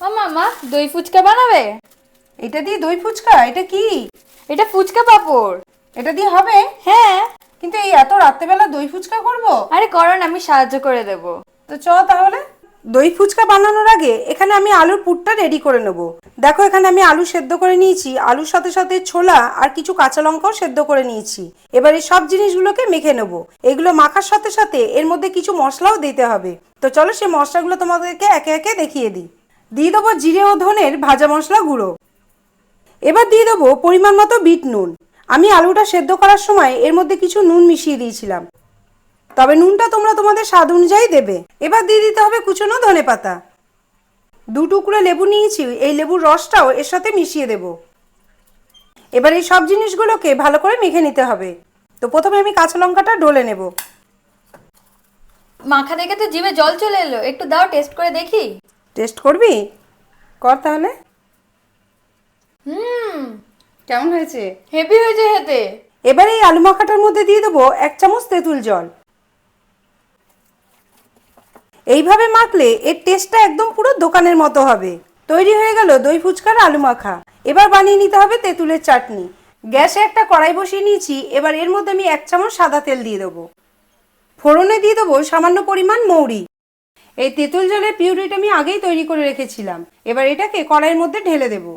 ও মামা দই ফুচকা বানাবে? এটা দিয়ে দই ফুচকা? এটা কি? এটা ফুচকা পাপড়। এটা দিয়ে হবে? হ্যাঁ। কিন্তু এই এত রাত্রেবেলা দই ফুচকা করব? আরে করন আমি সাহায্য করে দেব। তো চ তাহলে। দই ফুচকা বানানোর আগে এখানে আমি আলুর পুরটা রেডি করে নেব। দেখো এখানে আমি আলু সেদ্ধ করে নিয়েছি। আলুর সাথে সাথে ছোলা আর কিছু কাঁচা লঙ্কাও সেদ্ধ করে নিয়েছি। এবার এই সব জিনিসগুলোকে মেখে নেব। এগুলো মাখার সাথে সাথে এর মধ্যে কিছু মশলাও দিতে হবে। তো চলো সেই মশলাগুলো তোমাদেরকে একে একে দেখিয়ে দিই। দিয়ে দেবো জিরে ও ধনের ভাজা মশলা গুঁড়ো। এবার দিয়ে দেবো পরিমাণ মতো বিট নুন। আমি আলুটা সেদ্ধ করার সময় এর মধ্যে কিছু নুন মিশিয়ে দিয়েছিলাম। তবে নুনটা তোমরা তোমাদের স্বাদ অনুযায়ী দেবে। এবার দিয়ে দিতে হবে কুচনো ধনে পাতা। দু টুকরো লেবু নিয়েছি, এই লেবুর রসটাও এর সাথে মিশিয়ে দেব। এবার এই সব জিনিসগুলোকে ভালো করে মেখে নিতে হবে। তো প্রথমে আমি কাঁচা লঙ্কাটা ডলে নেব। মাখা দেখে তো জিভে জল চলে এলো। একটু দাও টেস্ট করে দেখি। টেস্ট করবি? কর তাহলে। হুম। কেমন হয়েছে? হেভি হয়েছে হেতে এবার এই আলু মাখাটার মধ্যে দিয়ে দেবো এক চামচ তেঁতুল জল। এইভাবে মাখলে এর টেস্টটা একদম পুরো দোকানের মতো হবে। তৈরি হয়ে গেল দই ফুচকার আলু মাখা। এবার বানিয়ে নিতে হবে তেঁতুলের চাটনি। গ্যাসে একটা কড়াই বসিয়ে নিয়েছি এবার এর মধ্যে আমি এক চামচ সাদা তেল দিয়ে দেবো। ফোড়নে দিয়ে দেবো সামান্য পরিমাণ মৌরি। এই তেঁতুল জলের পিউরিটা আমি আগেই তৈরি করে রেখেছিলাম। এবার এটাকে কড়াইয়ের মধ্যে ঢেলে দেবো।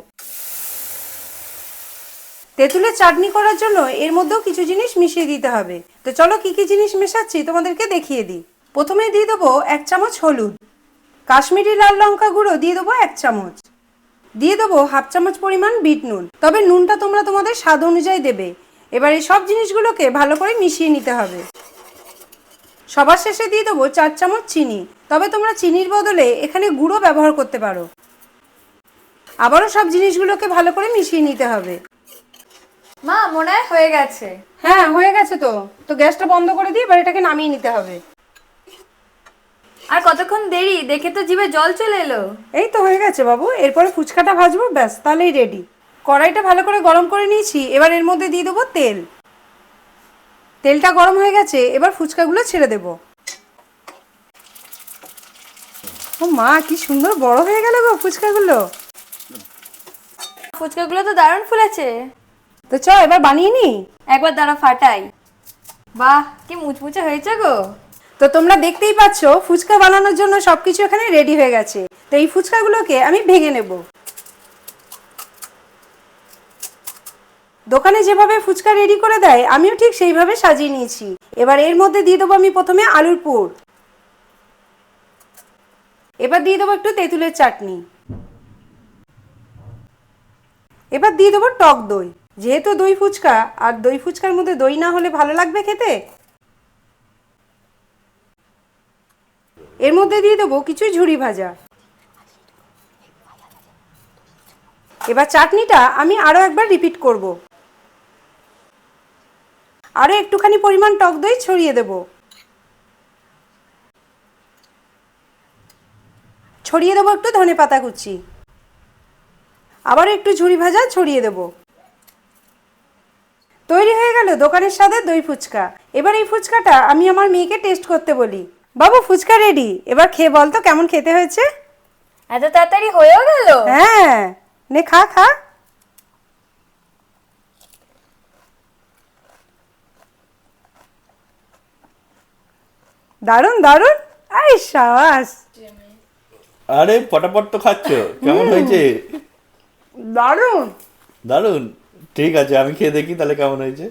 তেঁতুলের চাটনি করার জন্য এর মধ্যেও কিছু জিনিস মিশিয়ে দিতে হবে। তো চলো কি কি জিনিস মেশাচ্ছি তোমাদেরকে দেখিয়ে দিই। প্রথমে দিয়ে দেবো এক চামচ হলুদ। কাশ্মীরি লাল লঙ্কা গুঁড়ো দিয়ে দেবো এক চামচ। দিয়ে দেবো হাফ চামচ পরিমাণ বিট নুন। তবে নুনটা তোমরা তোমাদের স্বাদ অনুযায়ী দেবে। এবার এই সব জিনিসগুলোকে ভালো করে মিশিয়ে নিতে হবে। সবার শেষে দিয়ে দেবো চার চামচ চিনি। তবে তোমরা চিনির বদলে এখানে গুঁড়ো ব্যবহার করতে পারো। আবারও সব জিনিসগুলোকে ভালো করে মিশিয়ে নিতে হবে। মা মনে হয় হয়ে গেছে। হ্যাঁ হয়ে গেছে তো। তো গ্যাসটা বন্ধ করে দিয়ে এবার এটাকে নামিয়ে নিতে হবে। আর কতক্ষণ দেরি? দেখে তো জিভে জল চলে এলো। এই তো হয়ে গেছে বাবু। এরপরে ফুচকাটা ভাজবো ব্যাস তাহলেই রেডি কড়াইটা ভালো করে গরম করে নিয়েছি। এবার এর মধ্যে দিয়ে দেবো তেল। তেলটা গরম হয়ে গেছে এবার ফুচকাগুলো ছেড়ে দেব। ও মা কি সুন্দর বড় হয়ে গেল গো ফুচকাগুলো। ফুচকাগুলো তো দারুণ ফুলেছে। তো চ এবার বানিয়ে নি। একবার দাঁড়া ফাটাই। বাহ কি মুচমুচে হয়েছে গো। তো তোমরা দেখতেই পাচ্ছ ফুচকা বানানোর জন্য সবকিছু এখানে রেডি হয়ে গেছে। তো এই ফুচকাগুলোকে আমি ভেঙে নেব। দোকানে যেভাবে ফুচকা রেডি করে দেয়, আমিও ঠিক সেইভাবে সাজিয়ে নিয়েছি। এবার এর মধ্যে দিয়ে দেবো আমি প্রথমে আলুর পুর। এবার দিয়ে দেবো একটু তেঁতুলের চাটনি। এবার দিয়ে দেবো টক দই। যেহেতু দই ফুচকা, আর দই ফুচকার মধ্যে দই না হলে ভালো লাগবে খেতে, এর মধ্যে দিয়ে দেবো কিছু ঝুড়ি ভাজা। এবার চাটনিটা আমি আরও একবার রিপিট করব। আরও একটুখানি পরিমাণ টক দই ছড়িয়ে দেব। ছড়িয়ে দেবো একটু ধনে পাতা কুচি। আবার একটু ঝুড়ি ভাজা ছড়িয়ে দেব। তৈরি হয়ে গেল দোকানের স্বাদের দই ফুচকা। এবার এই ফুচকাটা আমি আমার মেয়েকে টেস্ট করতে বলি। বাবু ফুচকা রেডি এবার খেয়ে বল তো কেমন খেতে হয়েছে? এত তাড়াতাড়ি হয়েও গেল? হ্যাঁ। নে খা খা। দারুণ দারুণ আরে সাবাস। আরে পটাপট তো খাচ্ছ। কেমন হয়েছে? দারুণ দারুণ ঠিক আছে আমি খেয়ে দেখি তাহলে কেমন হয়েছে।